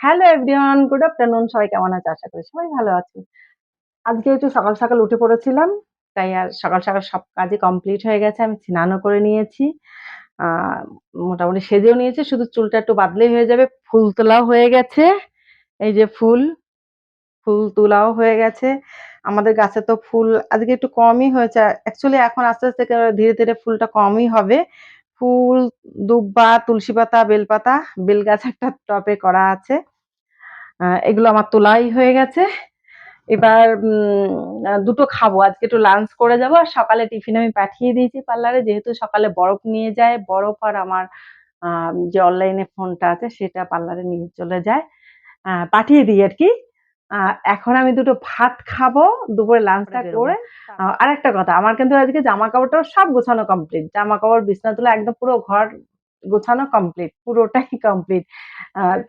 Hello everyone good afternoon সবাই কেমন আছে? আশা করি সবাই ভালো আছে। আজকে একটু সকাল সকাল উঠে পড়েছিলাম, তাই আর সকাল সকাল সব কাজই কমপ্লিট হয়ে গেছে, আমি স্নানও করে নিয়েছি। মোটামুটি সেজেও নিয়েছি, শুধু চুলটা একটু বাদলেই হয়ে যাবে, ফুল তোলাও হয়ে গেছে। এই যে ফুল ফুল তোলাও হয়ে গেছে। আমাদের গাছে তো ফুল আজকে একটু কমই হয়েছে অ্যাকচুয়ালি এখন আস্তে আস্তে ধীরে ধীরে ফুলটা কমই হবে। ফুল, দুব্বা, তুলসী পাতা, বেলপাতা বেল গাছ একটা টবে করা আছে। এগুলো আমার তোলাই হয়ে গেছে। এবার দুটো খাব। আজকে একটু লাঞ্চ করে যাব আর সকালে টিফিন আমি পাঠিয়ে দিয়েছি পার্লারে যেহেতু সকালে বরফ নিয়ে যায়, বরফ আর আমার যে অনলাইনে ফোনটা আছে, সেটা পার্লারে নিয়ে চলে যায়। পাঠিয়ে দিই আর কি। এখন আমি দুটো ভাত খাব দুপুরে লাঞ্চটা করে আর একটা কথা আমার কিন্তু আজকে জামা কাপড়টা সব গোছানো কমপ্লিট জামা কাপড় বিছনা তুলে একদম পুরো ঘর গোছানো কমপ্লিট পুরোটাই কমপ্লিট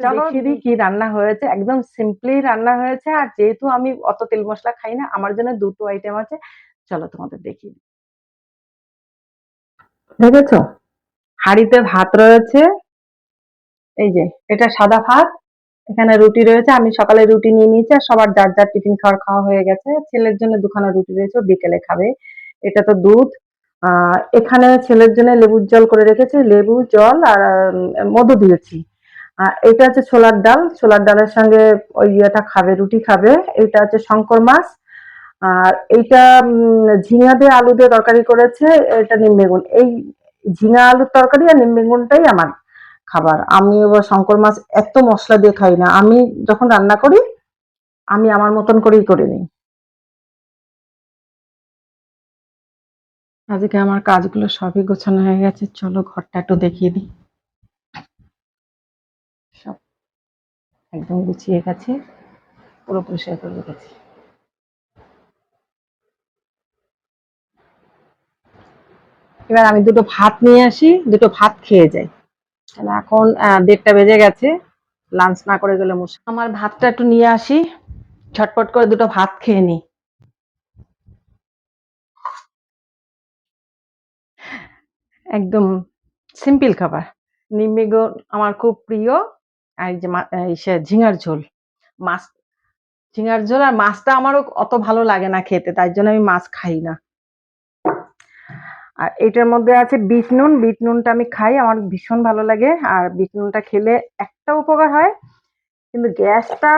চলো দিদি কি রান্না হয়েছে। একদম সিম্পলি রান্না হয়েছে আর যেহেতু আমি অত তেল মশলা খাই না আমার জন্য দুটো আইটেম আছে। চলো তোমাদের দেখি। দেখেছ? হাঁড়িতে ভাত রয়েছে। এই যে এটা সাদা ভাত। এখানে রুটি রয়েছে, আমি সকালে রুটি নিয়ে নিয়েছি আর সবার যার যার টিফিন খাওয়ার খাওয়া হয়ে গেছে। ছেলের জন্য দুখানা রুটি রয়েছে বিকেলে খাবে। এটা তো দুধ। এখানে ছেলের জন্য লেবুর জল করে রেখেছি, লেবু, জল আর মধু দিয়েছি। এটা হচ্ছে ছোলার ডাল। ছোলার ডালের সঙ্গে ওই ইয়েটা খাবে, রুটি খাবে। এটা হচ্ছে শঙ্কর মাছ। আর এইটা ঝিঙা দিয়ে আলু দিয়ে তরকারি করেছে, এটা নিম বেগুন। এই ঝিঙা আলুর তরকারি আর নিম বেগুনটাই আমার। খাবার। আমি এবার শঙ্কর মাছ এত মশলা দিয়ে খাই না। আমি যখন রান্না করি, আমি আমার মতন করেই করে নিই। আজকে আমার কাজগুলো সবই গোছানো হয়ে গেছে। চলো ঘরটা একটু দেখিয়ে দিই। সব একদম গুছিয়ে গেছে। পুরো পরিষ্কার করে রেখেছি। এবার আমি দুটো ভাত নিয়ে আসি। দুটো ভাত খেয়ে যাই। এখন দেড়টা বেজে গেছে। লাঞ্চ না করে গেলে মুশকিল। আমার ভাতটা একটু নিয়ে আসি। ঝটপট করে দুটো ভাত খেয়ে নিই। একদম সিম্পল খাবার। নিম আমার খুব প্রিয়। আর যে সে ঝিঙার ঝোল। মাছ, ঝিঙার ঝোল আর মাছটা আমারও অত ভালো লাগে না খেতে, তাই জন্য আমি মাছ খাই না। আর এটার মধ্যে আছে বিট নুন। বিট নুনটা আমি খাই, আমার ভীষণ ভালো লাগে। আর বিট নুনটা খেলে একটা উপকার হয়, কিন্তু গ্যাসটা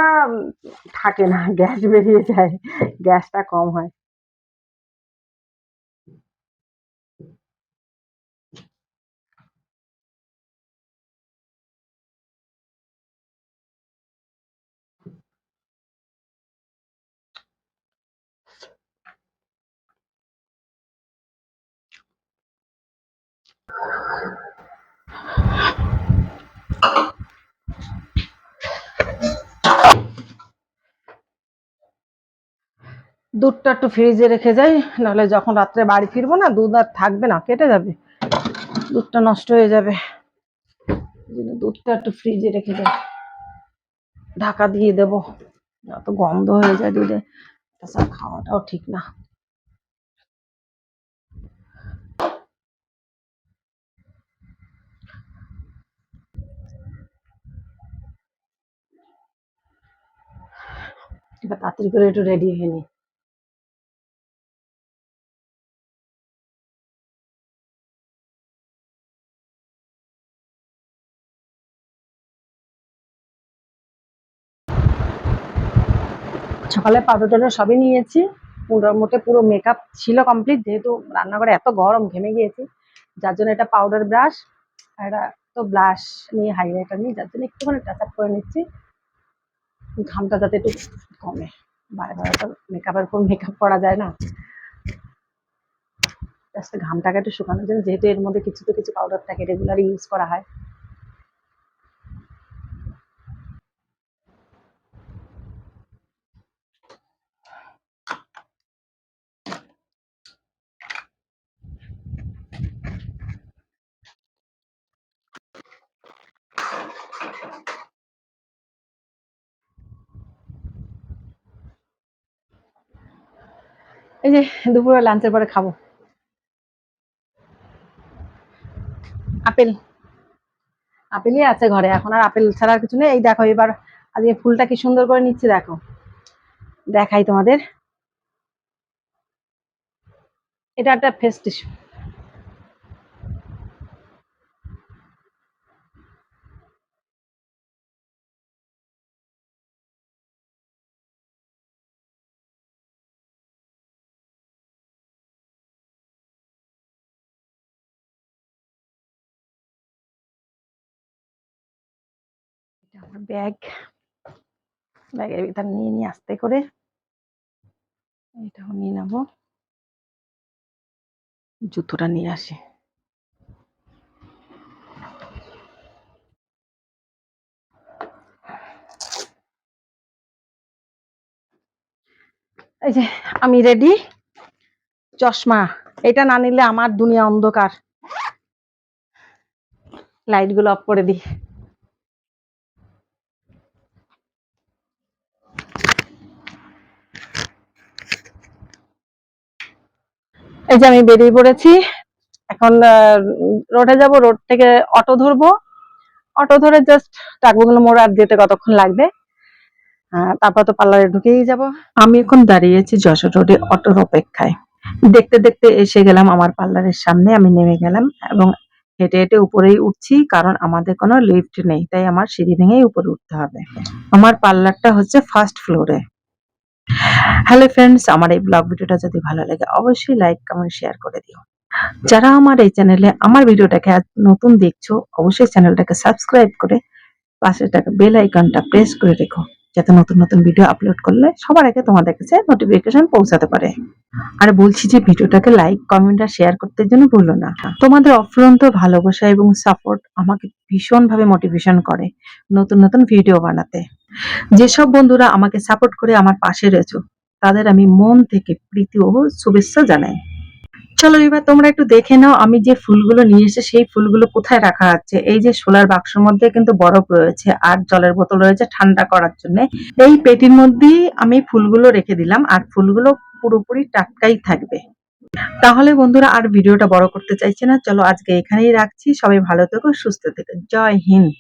থাকে না, গ্যাস বেরিয়ে যায়, গ্যাসটা কম হয়। দুধটা একটু ফ্রিজে রেখে যাই, নাহলে যখন রাত্রে বাড়ি ফিরবো না, দুধ আর থাকবে না, কেটে যাবে। দুধটা নষ্ট হয়ে যাবে। দুধটা একটু ফ্রিজে রেখে যাই। ঢাকা দিয়ে দেবো অত গন্ধ হয়ে যায় দুধে। তাছাড়া খাওয়াটাও ঠিক না। এবার তাড়াতাড়ি করে একটু রেডি হয়ে নি। সকালে পাউডার টাউডার সবই নিয়েছি। মোটামুটি পুরো মেকআপ ছিল কমপ্লিট যেহেতু রান্নাঘরে এত গরম, ঘেমে গিয়েছি। যার জন্য এটা পাউডার ব্রাশ আর এটা তো ব্লাশ নিয়ে হাইলাইটার নিয়ে, যার জন্য একটুখানি টাচ করে নিচ্ছি। ঘামটা যাতে একটু কমে। বারে বারে তো মেকআপের উপর মেকআপ করা যায় না। ঘামটাকে একটু শুকানোর জন্য, যেহেতু এর মধ্যে কিছু তো কিছু পাউডার থাকে রেগুলার ইউজ করা হয়। এই যে দুপুরে লাঞ্চের পরে খাব। আপেল। আপেলই আছে ঘরে, এখন আর আপেল ছাড়া কিছু নেই। এই দেখো এবার আজকে ফুলটা কি সুন্দর করে নিচ্ছে, দেখো। দেখাই তোমাদের। এটা একটা ফেস আমার ব্যাগ। ব্যাগের নিয়ে নিয়ে আস্তে করে এটাও নিয়ে নেব। জুতোটা নিয়ে আসি। এই যে, আমি রেডি চশমা, এটা না নিলে আমার দুনিয়া অন্ধকার। লাইটগুলো অফ করে দিই। এই যে আমি বেরিয়ে পড়েছি, এখন রোডে যাব, রোড থেকে অটো ধরবো। অটো ধরে জাস্ট টাকবুগুলো মোড় আর যেতে কতক্ষণ লাগবে? তারপর তো পার্লারে ঢুকেই যাব। আমি এখন দাঁড়িয়েছি যশোর রোডে অটোর অপেক্ষায়। দেখতে দেখতে এসে গেলাম আমার পার্লারের সামনে, আমি নেমে গেলাম এবং হেঁটে হেঁটে উপরেই উঠছি, কারণ আমাদের কোনো লিফট নেই, তাই আমার সিঁড়ি ভেঙেই উপরে উঠতে হবে। আমার পার্লারটা হচ্ছে ফার্স্ট ফ্লোরে হ্যালো ফ্রেন্ডস, আমার এই ব্লগ ভিডিওটা যদি ভালো লাগে, অবশ্যই লাইক কমেন্ট শেয়ার করে দিও। যারা আমার এই চ্যানেলে আমার ভিডিওটাকে নতুন দেখছ, অবশ্যই চ্যানেলটাকে সাবস্ক্রাইব করে পাশে থাকা বেল আইকনটা প্রেস করে রেখো, যাতে নতুন নতুন ভিডিও আপলোড করলে সবার আগে তোমাদের কাছে নোটিফিকেশন পৌঁছাতে পারে। আর বলছি যে, ভিডিওটাকে লাইক কমেন্ট আর শেয়ার করতে জন্য ভুলো না। তোমাদের অফুরন্ত ভালোবাসা এবং সাপোর্ট আমাকে ভীষণ ভাবে মোটিভেশন করে নতুন নতুন ভিডিও বানাতে। যেসব বন্ধুরা আমাকে সাপোর্ট করে আমার পাশে রয়েছে তাদের আমি মন থেকে প্রীতি ও শুভেচ্ছা জানাই। চলো এবার তোমরা একটু দেখে নাও আমি যে ফুলগুলো নিয়ে এসে সেই ফুলগুলো কোথায় রাখা আছে। এই যে সোলার বাক্সের মধ্যে কিন্তু বরফ রয়েছে আর জলের বোতল রয়েছে ঠান্ডা করার জন্য। এই পেটির মধ্যেই আমি ফুলগুলো রেখে দিলাম আর ফুলগুলো পুরোপুরি টাটকাই থাকবে। তাহলে বন্ধুরা আর ভিডিওটা বড় করতে চাইছে না। চলো আজকে এখানেই রাখছি। সবাই ভালো থেকো, সুস্থ থেকো। জয় হিন্দ।